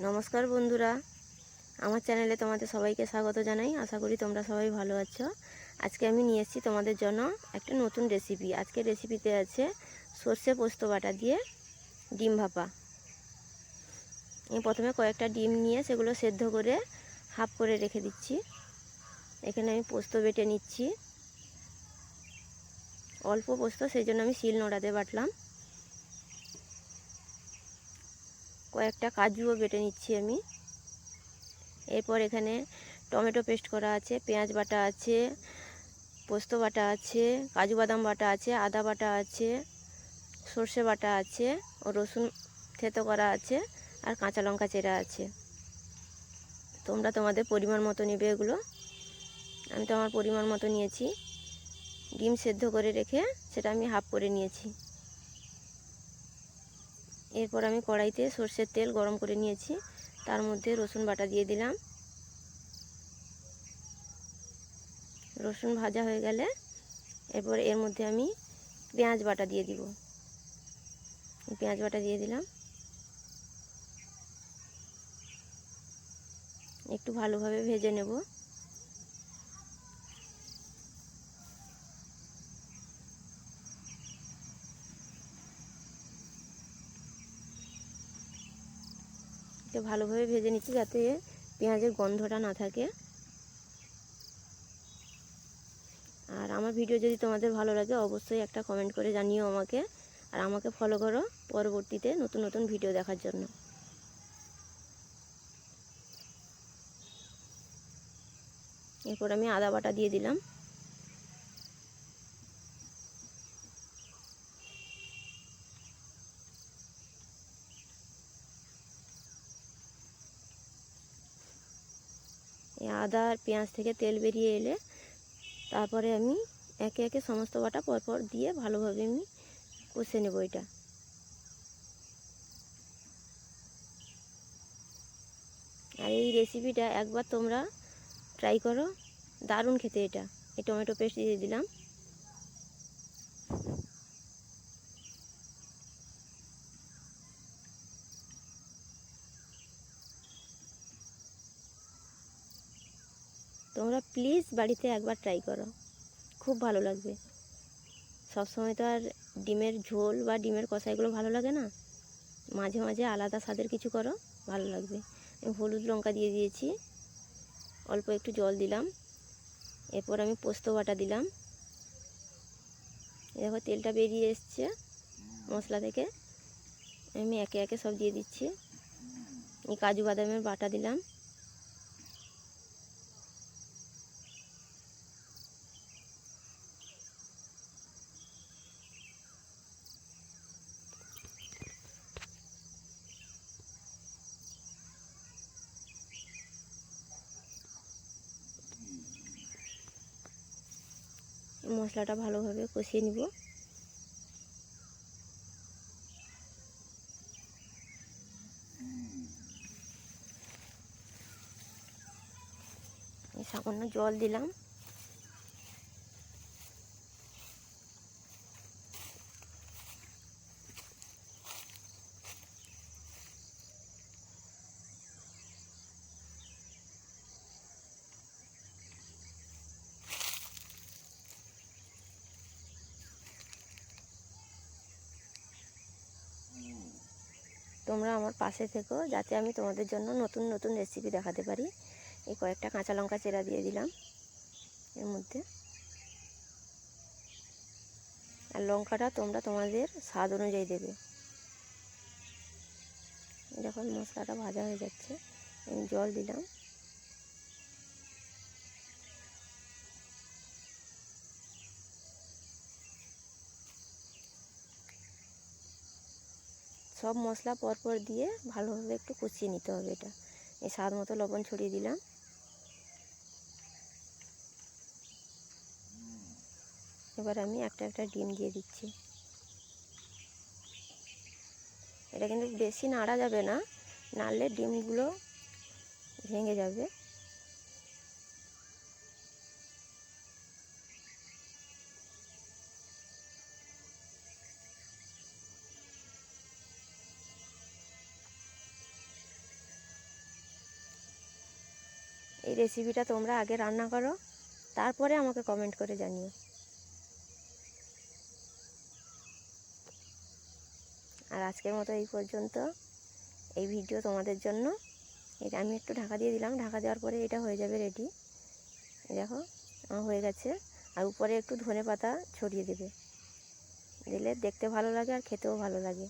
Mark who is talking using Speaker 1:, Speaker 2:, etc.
Speaker 1: নমস্কার বন্ধুরা। আমার চ্যানেলে তোমাদের সবাইকে স্বাগত জানাই। আশা করি তোমরা সবাই ভালো আছো। আজকে আমি নিয়ে এসেছি তোমাদের জন্য একটা নতুন রেসিপি আজকে রেসিপিতে আছে সর্ষে পোস্ত বাটা দিয়ে ডিম ভাপা। প্রথমে কয়েকটা ডিম নিয়ে সেগুলো সেদ্ধ করে হাফ করে রেখে দিচ্ছি। এখানে আমি পোস্ত বেটে নিচ্ছি। অল্প পোস্ত, সেই জন্য আমি শিল নোড়াতে বাটলাম। কয়েকটা কাজুও বেটে নিচ্ছি আমি। এরপর এখানে টমেটো পেস্ট করা আছে, পেঁয়াজ বাটা আছে, পোস্ত বাটা আছে, কাজু বাদাম বাটা আছে, আদা বাটা আছে, সর্ষে বাটা আছে, ও রসুন থেতো করা আছে, আর কাঁচা লঙ্কা চেরা আছে। তোমরা তোমাদের পরিমাণ মতো নেবে এগুলো। আমি তো আমার পরিমাণ মতো নিয়েছি। ডিম সেদ্ধ করে রেখে সেটা আমি হাফ করে নিয়েছি। এরপর আমি কড়াইতে সর্ষের তেল গরম করে নিয়েছি। তার মধ্যে রসুন বাটা দিয়ে দিলাম। রসুন ভাজা হয়ে গেলে এরপর এর মধ্যে আমি পেঁয়াজ বাটা দিয়ে দিব। পেঁয়াজ বাটা দিয়ে দিলাম। একটু ভালোভাবে ভেজে নেব। এটা ভালোভাবে ভেজে নিচ্ছি যাতে পেঁয়াজের গন্ধটা না থাকে। আর আমার ভিডিও যদি তোমাদের ভালো লাগে, অবশ্যই একটা কমেন্ট করে জানিও আমাকে। আর আমাকে ফলো করো পরবর্তীতে নতুন নতুন ভিডিও দেখার জন্য। এরপর আমি আদা বাটা দিয়ে দিলাম। আদা আর পেঁয়াজ থেকে তেল বেরিয়ে এলে তারপরে আমি একে একে সমস্ত বাটা পরপর দিয়ে ভালোভাবে আমি কষে নেব এটা। আর এই রেসিপিটা একবার তোমরা ট্রাই করো। দারুণ খেতে এটা। এই টমেটো পেস্ট দিয়ে দিলাম। তোমরা প্লিজ বাড়িতে একবার ট্রাই করো। খুব ভালো লাগবে। সবসময় তো আর ডিমের ঝোল বা ডিমের কষাইগুলো ভালো লাগে না? মাঝে মাঝে আলাদা স্বাদের কিছু করো, ভালো লাগবে। আমি হলুদ লঙ্কা দিয়ে দিয়েছি। অল্প একটু জল দিলাম। এরপর আমি পোস্ত বাটা দিলাম। দেখো তেলটা বেরিয়ে এসছে মশলা থেকে। আমি একে একে সব দিয়ে দিচ্ছি। কাজু বাদামের বাটা দিলাম। মশলাটা ভালোভাবে কষিয়ে নিব। সামান্য জল দিলাম। তোমরা আমার পাশে থেকো যাতে আমি তোমাদের জন্য নতুন নতুন রেসিপি দেখাতে পারি। এই কয়েকটা কাঁচা লঙ্কা চেরা দিয়ে দিলাম এর মধ্যে। আর লঙ্কাটা তোমরা তোমাদের স্বাদ অনুযায়ী দেবে। যখন মশলাটা ভাজা হয়ে যাচ্ছে। আমি জল দিলাম। সব মশলা পরপর দিয়ে ভালোভাবে একটু কষিয়ে নিতে হবে এটা। এই স্বাদ মতো লবণ ছড়িয়ে দিলাম। এবার আমি একটা একটা ডিম দিয়ে দিচ্ছি। এটা কিন্তু বেশি নাড়া যাবে না, নাড়লে ডিমগুলো ভেঙে যাবে। এই রেসিপিটা তোমরা আগে রান্না করো, তারপরে আমাকে কমেন্ট করে জানিও। আর আজকের মতো এই পর্যন্ত। এই ভিডিও তোমাদের জন্য। এটা আমি একটু ঢাকা দিয়ে দিলাম, ঢাকা দেওয়ার পরে এটা হয়ে যাবে রেডি দেখো আমার হয়ে গেছে। আর উপরে একটু ধনে পাতা ছড়িয়ে দেবে। দিলে দেখতে ভালো লাগে আর খেতেও ভালো লাগে।